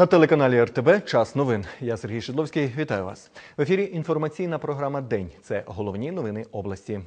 На телеканалі РТБ час новин. Я Сергій Шедловський. Вітаю вас. В ефірі інформаційна програма День. Це головні новини області.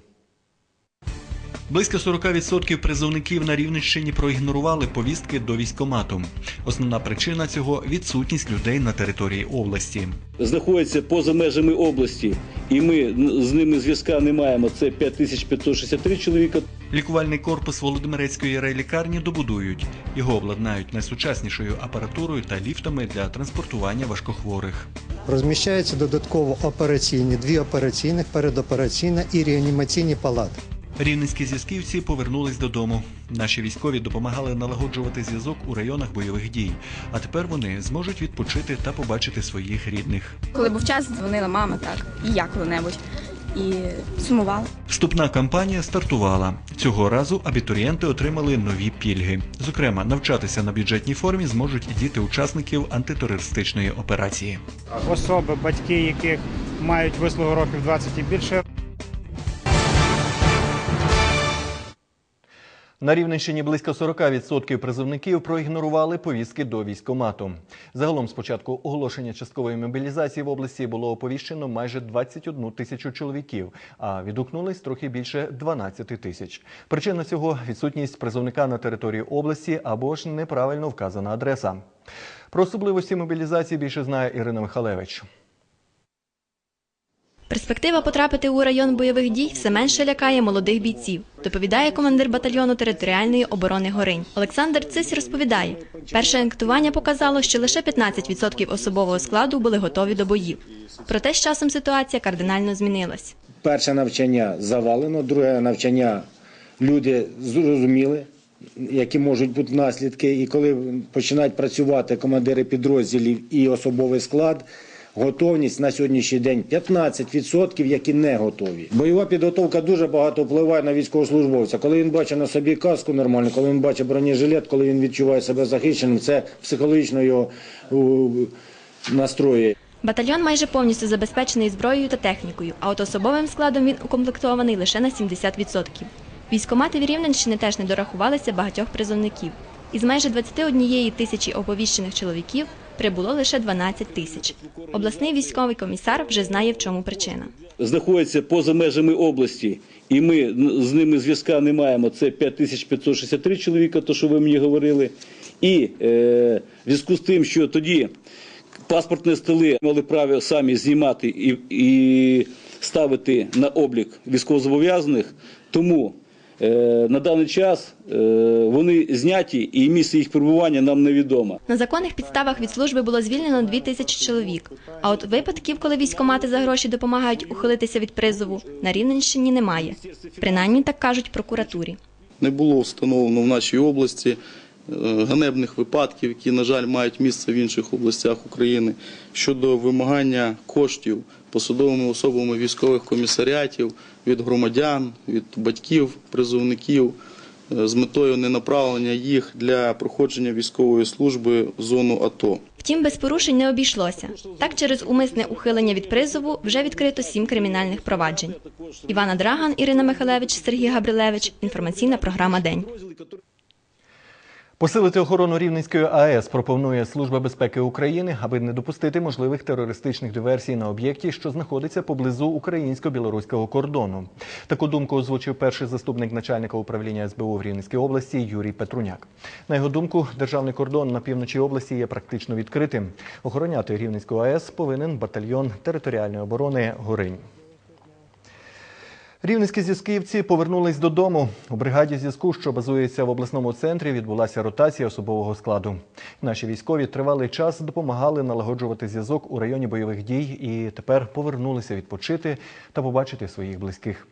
Близько 40% призовників на Рівненщині проігнорували повістки до військкомату. Основна причина цього відсутність людей на території області. знаходяться поза межами області, і ми з ними зв'язка не маємо. Це 5563 чоловіка. Лікувальний корпус Володимирецької райлікарні добудують. Його обладнають найсучаснішою апаратурою та ліфтами для транспортування важкохворих. Розміщаються додатково операційні, дві операційних, передопераційна і реанімаційні палати. Рівненські зв'язківці повернулись додому. Наші військові допомагали налагоджувати зв'язок у районах бойових дій. А тепер вони зможуть відпочити та побачити своїх рідних. Коли був час, дзвонила мама, так, і я коли-небудь. І сумувала. Вступна кампанія стартувала. Цього разу абітурієнти отримали нові пільги. Зокрема, навчатися на бюджетній формі зможуть і діти учасників антитерористичної операції. особи, батьки яких мають вислугу років 20 і більше, На Рівненщині близько 40% призовників проігнорували повістки до військкомату. Загалом з початку оголошення часткової мобілізації в області було оповіщено майже 21 тисячу чоловіків, а відгукнулись трохи більше 12 тисяч. Причина цього відсутність призовника на території області або ж неправильно вказана адреса. Про особливості мобілізації більше знає Ірина Михалевич. Перспектива потрапити у район бойових дій все менше лякає молодих бійців, доповідає командир батальйону територіальної оборони Горинь. Олександр Цись розповідає, перше анкетування показало, що лише 15% особового складу були готові до боїв. Проте з часом ситуація кардинально змінилась. Перше навчання завалено, друге навчання люди зрозуміли, які можуть бути наслідки. І коли починають працювати командири підрозділів і особовий склад, готовність на сьогоднішній день 15%, які не готові. Бойова підготовка дуже багато впливає на військовослужбовця. Коли він бачить на собі каску нормально, коли він бачить бронежилет, коли він відчуває себе захищеним, це психологічно його у, настроює. Батальйон майже повністю забезпечений зброєю та технікою, а от особовим складом він укомплектований лише на 70%. Військомати в Рівненщини теж не дорахувалися багатьох призовників. Із майже 21 тисячі оповіщених чоловіків прибуло лише 12 тисяч. Обласний військовий комісар вже знає, в чому причина. Знаходяться поза межами області, і ми з ними зв'язка не маємо. Це 5563 чоловіка, то що ви мені говорили. І е, в зв'язку з тим, що тоді паспортні столи мали право самі знімати і, і ставити на облік військовозобов'язаних, тому на даний час е, вони зняті і місце їх перебування нам невідомо. На законних підставах від служби було звільнено 2 тисячі чоловік. А от випадків, коли військомати за гроші допомагають ухилитися від призову, на Рівненщині немає. Принаймні так кажуть прокуратурі. не було встановлено в нашій області е, ганебних випадків, які, на жаль, мають місце в інших областях України щодо вимагання коштів посадовими особами військових комісаріатів від громадян, від батьків, призовників е, з метою ненаправлення їх для проходження військової служби в зону АТО. Втім, без порушень не обійшлося. Так, через умисне ухилення від призову вже відкрито сім кримінальних проваджень. Івана Драган, Ірина Михайлевич, Сергій Габрилевич. Інформаційна програма День. Посилити охорону Рівненської АЕС пропонує Служба безпеки України, аби не допустити можливих терористичних диверсій на об'єкті, що знаходиться поблизу українсько-білоруського кордону. Таку думку озвучив перший заступник начальника управління СБУ в Рівненській області Юрій Петруняк. На його думку, державний кордон на півночі області є практично відкритим. Охороняти Рівненську АЕС повинен батальйон територіальної оборони Горинь. Рівненські зв'язківці повернулись додому. У бригаді зв'язку, що базується в обласному центрі, відбулася ротація особового складу. Наші військові тривалий час допомагали налагоджувати зв'язок у районі бойових дій і тепер повернулися відпочити та побачити своїх близьких.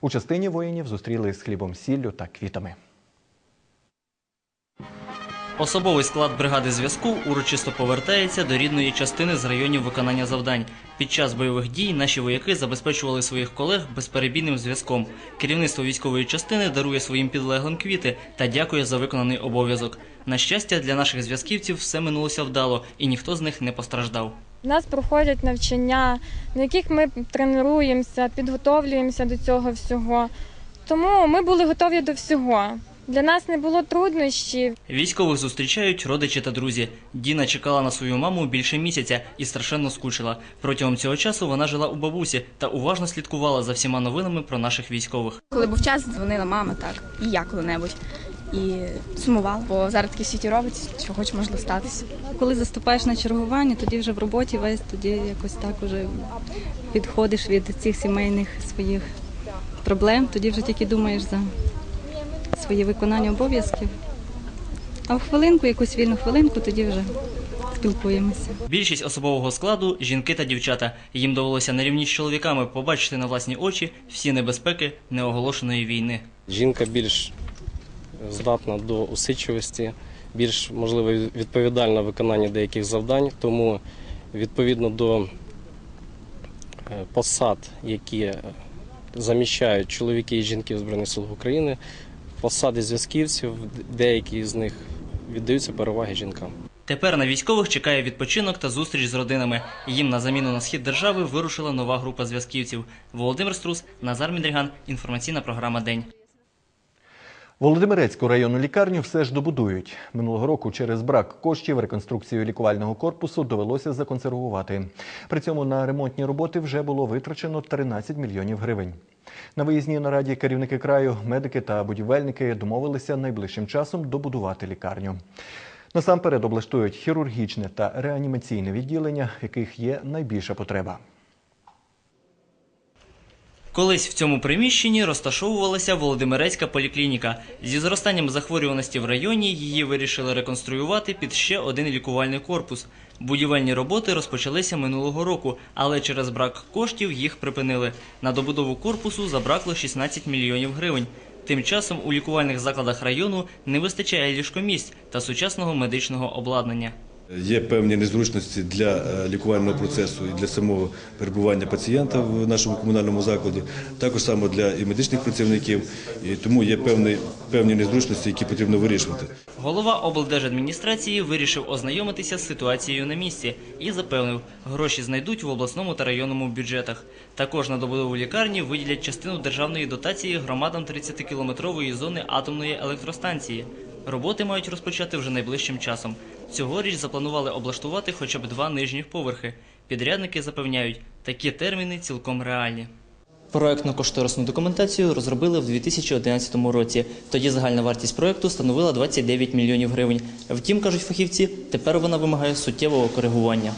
У частині воїнів зустріли з хлібом, сіллю та квітами. Особовий склад бригади зв'язку урочисто повертається до рідної частини з районів виконання завдань. Під час бойових дій наші вояки забезпечували своїх колег безперебійним зв'язком. Керівництво військової частини дарує своїм підлеглим квіти та дякує за виконаний обов'язок. На щастя, для наших зв'язківців все минулося вдало, і ніхто з них не постраждав. У нас проходять навчання, на яких ми тренуємося, підготовлюємося до цього всього. Тому ми були готові до всього. Для нас не було труднощів. Військових зустрічають родичі та друзі. Діна чекала на свою маму більше місяця і страшенно скучила. Протягом цього часу вона жила у бабусі та уважно слідкувала за всіма новинами про наших військових. Коли був час, дзвонила мама, так, і я коли-небудь. І сумувала, бо зараз такі світі робиться, що хоч можливо статися. Коли заступаєш на чергування, тоді вже в роботі весь, тоді якось так вже відходиш від цих сімейних своїх проблем, тоді вже тільки думаєш за своє виконання обов'язків. А в хвилинку, якусь вільну хвилинку, тоді вже спілкуємося. Bільшість особового складу жінки та дівчата. Їм довелося на рівні з чоловіками побачити на власні очі всі небезпеки неоголошеної війни. Жінка більш здатна до усидчивості, більш можливо відповідальна в виконанні деяких завдань, тому відповідно до е, посад, які е, заміщають чоловіки і жінки в Збройних силах України, посади зв'язківців, деякі з них віддаються переваги жінкам. Тепер на військових чекає відпочинок та зустріч з родинами. Їм на заміну на схід держави вирушила нова група зв'язківців. Володимир Струс, Назар Мідріган. Інформаційна програма День. Володимирецьку районну лікарню все ж добудують. Минулого року через брак коштів реконструкцію лікувального корпусу довелося законсервувати. При цьому на ремонтні роботи вже було витрачено 13 мільйонів гривень. На виїзній нараді керівники краю, медики та будівельники домовилися найближчим часом добудувати лікарню. Насамперед облаштують хірургічне та реанімаційне відділення, в яких є найбільша потреба. Колись в цьому приміщенні розташовувалася Володимирецька поліклініка. Зі зростанням захворюваності в районі її вирішили реконструювати під ще один лікувальний корпус. Будівельні роботи розпочалися минулого року, але через брак коштів їх припинили. На добудову корпусу забракло 16 мільйонів гривень. Тим часом у лікувальних закладах району не вистачає ліжкомісць та сучасного медичного обладнання. Є певні незручності для е, лікувального процесу і для самого перебування пацієнта в нашому комунальному закладі, також само для і медичних працівників, і тому є певні, певні незручності, які потрібно вирішувати. Голова облдержадміністрації вирішив ознайомитися з ситуацією на місці і запевнив, гроші знайдуть в обласному та районному бюджетах. Також на добудову лікарні виділять частину державної дотації громадам 30-кілометрової зони атомної електростанції. Роботи мають розпочати вже найближчим часом. Цьогоріч запланували облаштувати хоча б два нижніх поверхи. Підрядники запевняють, такі терміни цілком реальні. Проектно-кошторисну документацію розробили в 2011 році. Тоді загальна вартість проекту становила 29 мільйонів гривень. Втім, кажуть фахівці, тепер вона вимагає суттєвого коригування.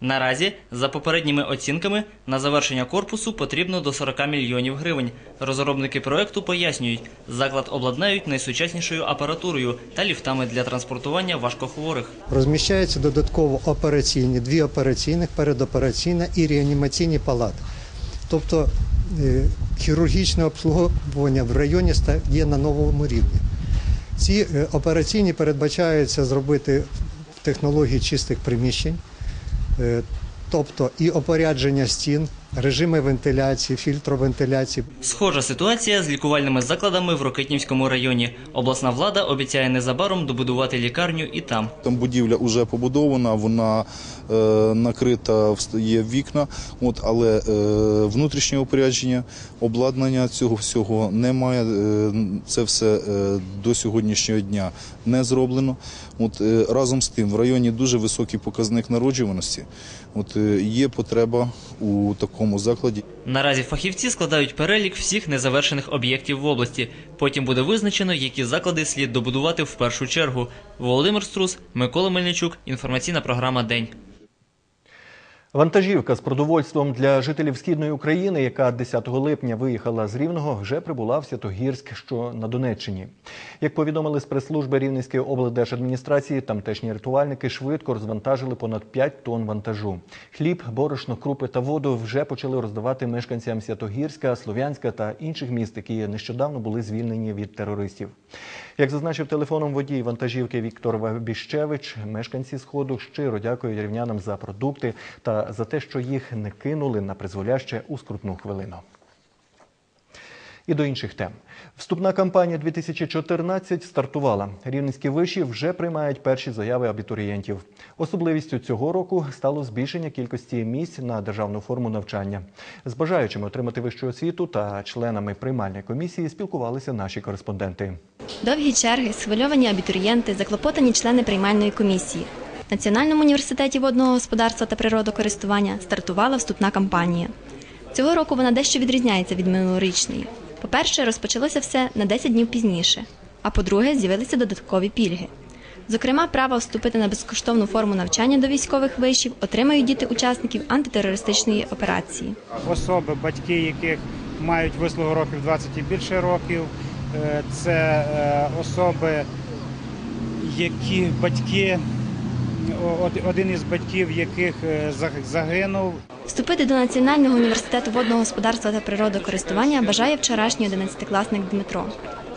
Наразі, за попередніми оцінками, на завершення корпусу потрібно до 40 мільйонів гривень. Розробники проекту пояснюють, заклад обладнають найсучаснішою апаратурою та ліфтами для транспортування важкохворих. Розміщаються додатково операційні, дві операційних, передопераційна і реанімаційні палати. Тобто е, хірургічне обслуговування в районі є на новому рівні. Ці е, операційні передбачаються зробити в технології чистих приміщень, тобто і опорядження стін, режими вентиляції, фільтровентиляції, Схожа ситуація з лікувальними закладами в Рокитнівському районі. Обласна влада обіцяє незабаром добудувати лікарню і там. Там будівля вже побудована, вона е, накрита, є вікна, от, але е, внутрішнє опорядження, обладнання цього всього немає. Е, це все е, до сьогоднішнього дня не зроблено. От, е, разом з тим, в районі дуже високий показник народжуваності. От, е, є потреба у такому закладі. Наразі фахівці складають перелік всіх незавершених об'єктів в області. Потім буде визначено, які заклади слід добудувати в першу чергу. Володимир Струс, Микола Мельничук. Інформаційна програма День. Вантажівка з продовольством для жителів східної України, яка 10 липня виїхала з Рівного, вже прибула в Святогірськ, що на Донеччині. Як повідомили з прес-служби Рівненської облдержадміністрації, тамтешні рятувальники швидко розвантажили понад 5 тонн вантажу. Хліб, борошно, крупи та воду вже почали роздавати мешканцям Святогірська, Слов'янська та інших міст, які нещодавно були звільнені від терористів. Як зазначив телефоном водій вантажівки Віктор Вабіщевич, мешканці сходу щиро дякують рівнянам за продукти та за те, що їх не кинули на призволяще у скрутну хвилину. І до інших тем. Вступна кампанія 2014 стартувала. Рівненські виші вже приймають перші заяви абітурієнтів. Особливістю цього року стало збільшення кількості місць на державну форму навчання. З бажаючими отримати вищу освіту та членами приймальної комісії спілкувалися наші кореспонденти. Довгі черги, схвильовані абітурієнти, заклопотані члени приймальної комісії. В Національному університеті водного господарства та природокористування стартувала вступна кампанія. Цього року вона дещо відрізняється від минулорічної. По-перше, розпочалося все на 10 днів пізніше, а по-друге, з'явилися додаткові пільги. Зокрема, право вступити на безкоштовну форму навчання до військових вишів отримають діти учасників антитерористичної операції. Особи, батьки яких мають вислугу років 20 і більше років, це е, особи, які батьки, один із батьків яких е, загинув. Вступити до Національного університету водного господарства та природокористування бажає вчорашній 11-класник Дмитро.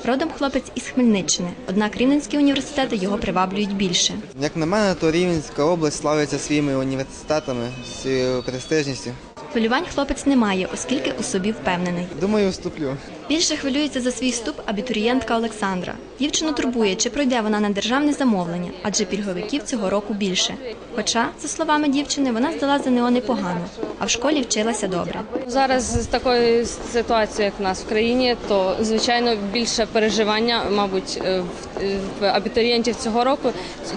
Родом хлопець із Хмельниччини, однак рівненські університети його приваблюють більше. Як на мене, то Рівненська область славиться своїми університетами, своєю престижністю. Хвилювань хлопець не має, оскільки у собі впевнений. Думаю, вступлю. Більше хвилюється за свій вступ абітурієнтка Олександра. Дівчину турбує, чи пройде вона на державне замовлення, адже пільговиків цього року більше. Хоча, за словами дівчини, вона здала ЗНО непогано, а в школі вчилася добре. Зараз з такою ситуацією, як в нас в країні, то звичайно більше переживання, мабуть, е, в- в абітурієнтів цього року,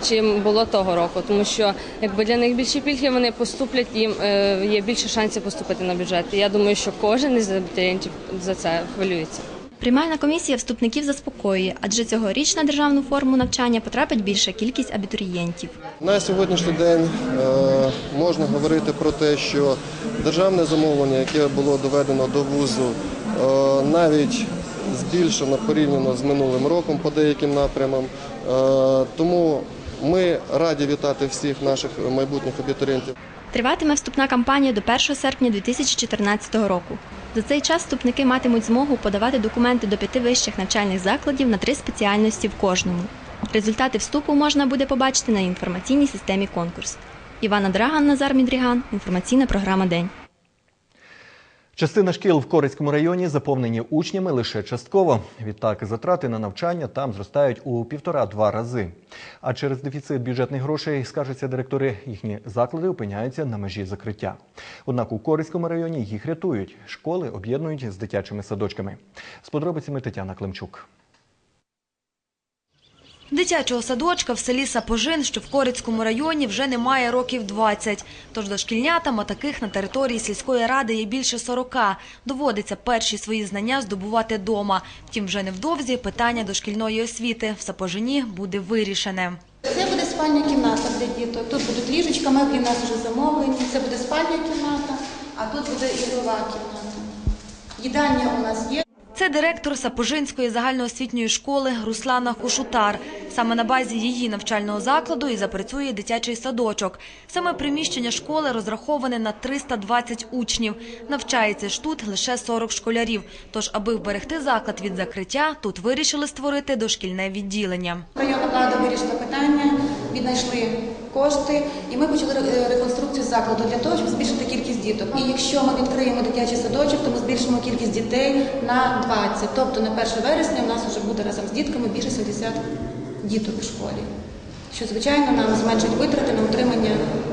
чим було того року. Тому що якби для них більші пільги, вони поступлять, їм е, є більше шансів поступити на бюджет. Я думаю, що кожен із абітурієнтів за це хвилюється. Приймальна комісія вступників заспокоює, адже цьогоріч на державну форму навчання потрапить більша кількість абітурієнтів. На сьогоднішній день е, можна говорити про те, що державне замовлення, яке було доведено до вузу, е, навіть збільшено порівняно з минулим роком по деяким напрямам. Е, тому ми раді вітати всіх наших майбутніх абітурієнтів. Триватиме вступна кампанія до 1 серпня 2014 року. За цей час вступники матимуть змогу подавати документи до п'яти вищих навчальних закладів на три спеціальності в кожному. Результати вступу можна буде побачити на інформаційній системі конкурс. Івана Драган, Назар Мідріган. Інформаційна програма День. Частина шкіл в Корицькому районі заповнені учнями лише частково. Відтак, затрати на навчання там зростають у півтора-два рази. А через дефіцит бюджетних грошей, скажуться директори, їхні заклади опиняються на межі закриття. Однак у Корицькому районі їх рятують. Школи об'єднують з дитячими садочками. З подробицями Тетяна Климчук. Дитячого садочка в селі Сапожин, що в Корицькому районі, вже немає років 20. Тож дошкільнятам, а таких на території сільської ради є більше 40. Доводиться перші свої знання здобувати дома. Втім, вже невдовзі питання дошкільної освіти в Сапожині буде вирішене. Це буде спальня кімната для діток. Тут будуть ліжечка, меблі в нас вже замовлені. Це буде спальня кімната, а тут буде ігрова кімната. Їдальня у нас є. Це директор Сапожинської загальноосвітньої школи Руслана Кушутар. Саме на базі її навчального закладу і запрацює дитячий садочок. Саме приміщення школи розраховане на 320 учнів. Навчається ж тут лише 40 школярів. Тож, аби вберегти заклад від закриття, тут вирішили створити дошкільне відділення. Районна влада вирішила питання, віднайшли кошти, і ми почали е, реконструкцію закладу для того, щоб збільшити кількість діток. І якщо ми відкриємо дитячий садочок, то ми збільшимо кількість дітей на 20. Тобто на 1 вересня у нас вже буде разом з дітками більше 70 діток в школі. Що, звичайно, нам зменшить витрати на утримання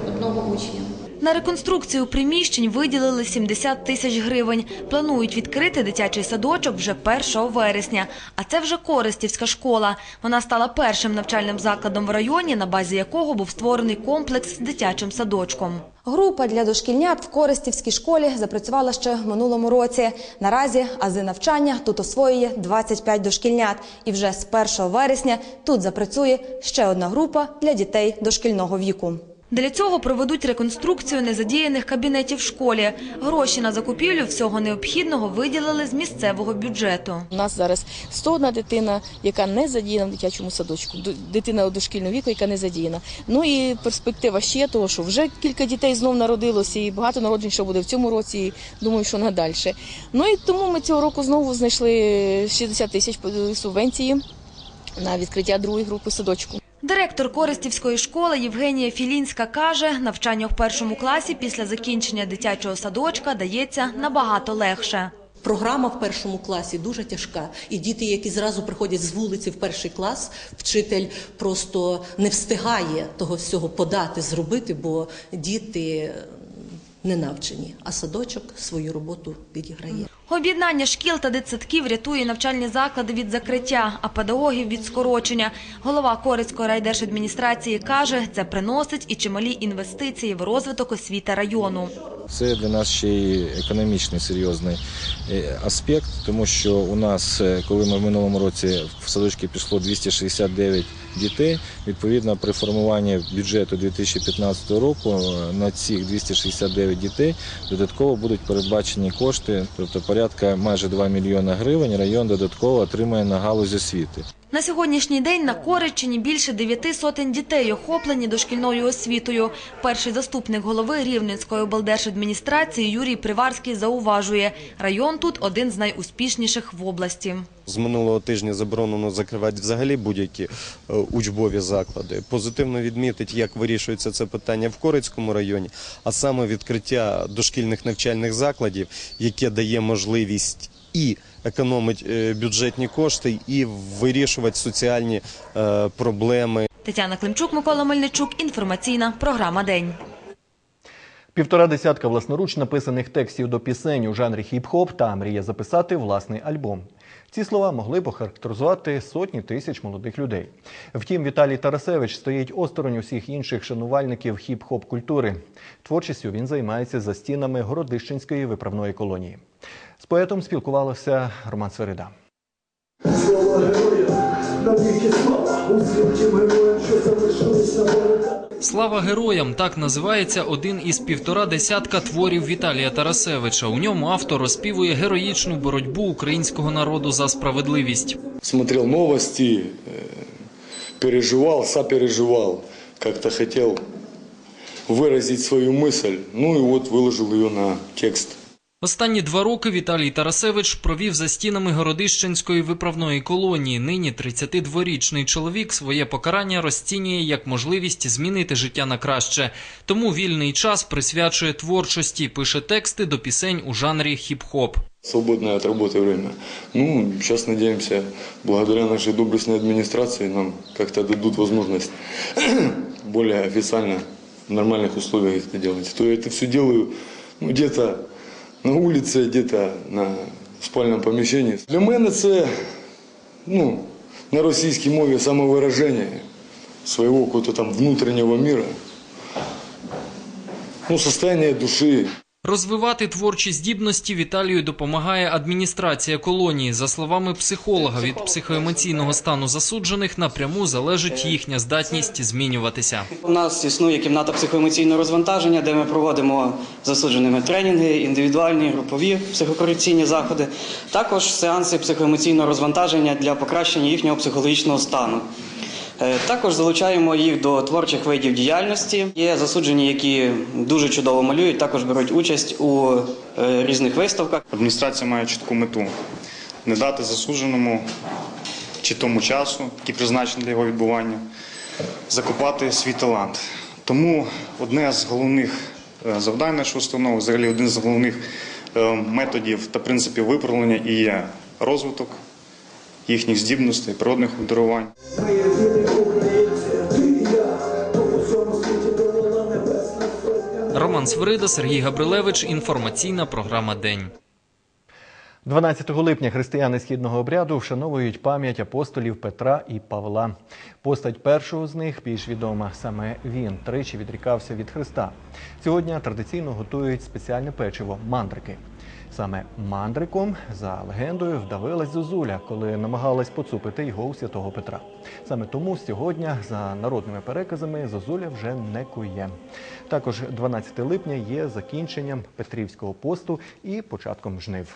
одного учня. На реконструкцію приміщень виділили 70 тисяч гривень. Планують відкрити дитячий садочок вже 1 вересня. А це вже Коростівська школа. Вона стала першим навчальним закладом в районі, на базі якого був створений комплекс з дитячим садочком. Група для дошкільнят в Коростівській школі запрацювала ще в минулому році. Наразі ази навчання тут освоює 25 дошкільнят. І вже з 1 вересня тут запрацює ще одна група для дітей дошкільного віку. Для цього проведуть реконструкцію незадіяних кабінетів в школі. Гроші на закупівлю всього необхідного виділили з місцевого бюджету. У нас зараз 101 дитина, яка не задіяна в дитячому садочку, дитина дошкільного віку, яка не задіяна. Ну і перспектива ще того, що вже кілька дітей знов народилося, і багато народжень, що буде в цьому році, і думаю, що надальше. Ну і тому ми цього року знову знайшли 60 тисяч е, субвенції на відкриття другої групи садочку. Директор Коростівської школи Євгенія Філінська каже, навчання в першому класі після закінчення дитячого садочка дається набагато легше. Програма в першому класі дуже тяжка, і діти, які зразу приходять з вулиці в перший клас, вчитель просто не встигає того всього подати, зробити, бо діти не навчені, а садочок свою роботу відіграє. Об'єднання шкіл та дитсадків рятує навчальні заклади від закриття, а педагогів від скорочення. Голова Корицької райдержадміністрації каже, це приносить і чималі інвестиції в розвиток освіти району. Це для нас ще й економічний серйозний е, аспект, тому що у нас, е, коли ми в минулому році в садочки пішло 269 дітей, відповідно при формуванні бюджету 2015 року е, на цих 269 дітей додатково будуть передбачені кошти, тобто порядка майже 2 мільйони гривень район додатково отримає на галузь освіти. На сьогоднішній день на Коричині більше дев'яти сотень дітей охоплені дошкільною освітою. Перший заступник голови Рівненської облдержадміністрації Юрій Приварський зауважує, район тут один з найуспішніших в області. З минулого тижня заборонено закривати взагалі будь-які е, учбові заклади. Позитивно відмітить, як вирішується це питання в Корицькому районі, а саме відкриття дошкільних навчальних закладів, яке дає можливість і економити е, бюджетні кошти, і вирішувати соціальні е, проблеми. Тетяна Климчук, Микола Мельничук. Інформаційна програма День. Півтора десятка власноруч написаних текстів до пісень у жанрі хіп-хоп та мріє записати власний альбом. Ці слова могли б охарактеризувати сотні тисяч молодих людей. Втім, Віталій Тарасевич стоїть осторонь усіх інших шанувальників хіп-хоп культури. Творчістю він займається за стінами Городищенської виправної колонії. З поетом спілкувалася Роман Сверида. Слава героям, навіки слава усім тим героям, що залишились на барикадах. Слава героям так називається один із півтора десятка творів Віталія Тарасевича. У ньому автор розпівує героїчну боротьбу українського народу за справедливість. смотрел новости, э, переживал, сопереживал, как-то хотел выразить свою мысль, ну и вот выложил ее на текст. Останні два роки Віталій Тарасевич провів за стінами Городищенської виправної колонії. Нині 32-річний чоловік своє покарання розцінює як можливість змінити життя на краще. Тому вільний час присвячує творчості, пише тексти до пісень у жанрі хіп-хоп. Свободное от работы время. Ну, сейчас надеемся, благодаря нашей доблестной администрации нам как-то дадут возможность более официально в нормальных условиях это делать. То я это все делаю ну, где-то на улице, где-то на спальном поміщенні. Для мене це ну, на російській мові самовираження какого-то там внутреннего мира. Ну, состояние души. Розвивати творчі здібності Віталію допомагає адміністрація колонії. За словами психолога, від психоемоційного стану засуджених напряму залежить їхня здатність змінюватися. У нас існує кімната психоемоційного розвантаження, де ми проводимо засудженими тренінги, індивідуальні, групові психокорекційні заходи, також сеанси психоемоційного розвантаження для покращення їхнього психологічного стану. Е, Також залучаємо їх до творчих видів діяльності. Є засуджені, які дуже чудово малюють, також беруть участь у е, різних виставках. Адміністрація має чітку мету не дати засудженому чи тому часу, який призначений для його відбування, закопати свій талант. Тому одне з головних е, завдань нашої установи, взагалі один з головних методів та принципів виправлення і є розвиток їхніх здібностей, природних обдарувань. Свирида, Сергій Габрилевич. Інформаційна програма День. 12 липня християни східного обряду вшановують пам'ять апостолів Петра і Павла. Постать першого з них більш відома. Саме він тричі відрікався від Христа. Сьогодні традиційно готують спеціальне печиво мандрики. Саме мандриком, за легендою, вдавилась Зозуля, коли намагалась поцупити його у святого Петра. Саме тому сьогодні, за народними переказами, Зозуля вже не кує. Також 12 липня є закінченням Петрівського посту і початком жнив.